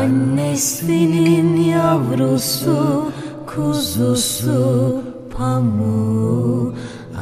Annesinin yavrusu, kuzusu, pamuğu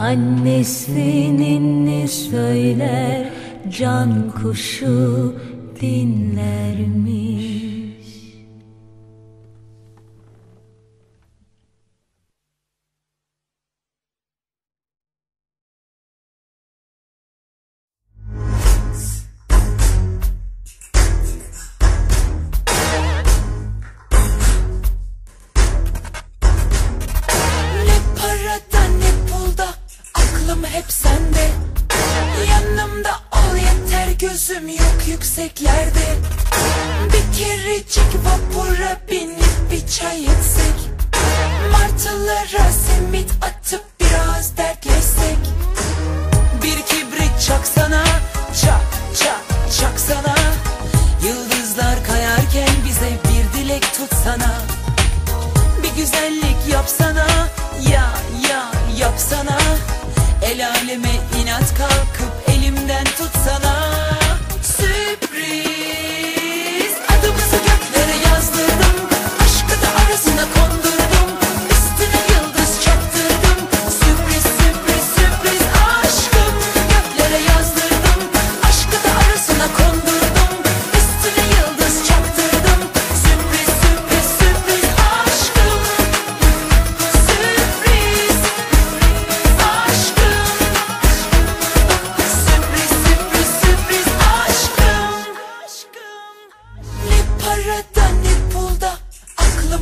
Annesinin ne söyler, can kuşu dinlermiş Ne Gözüm yok yükseklerde Bir kerecik vapura binip bir çay içsek. Martılara simit atıp biraz dertleşsek. Bir kibrit çaksana Çak çak çaksana. Yıldızlar kayarken bize bir dilek tutsana. Bir güzellik yapsana ya ya yapsana. El aleme inat kalkıp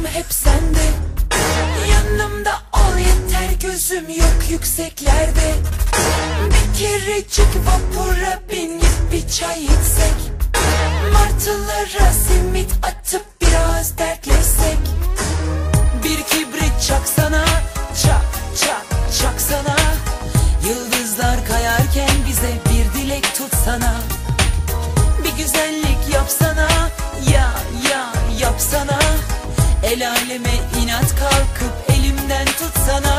Aklım hep sende. Yanımda ol yeter Gözüm yok yükseklerde. Bir kerecik vapura binip bir çay içsek. Martılara El aleme inat kalkıp elimden tutsana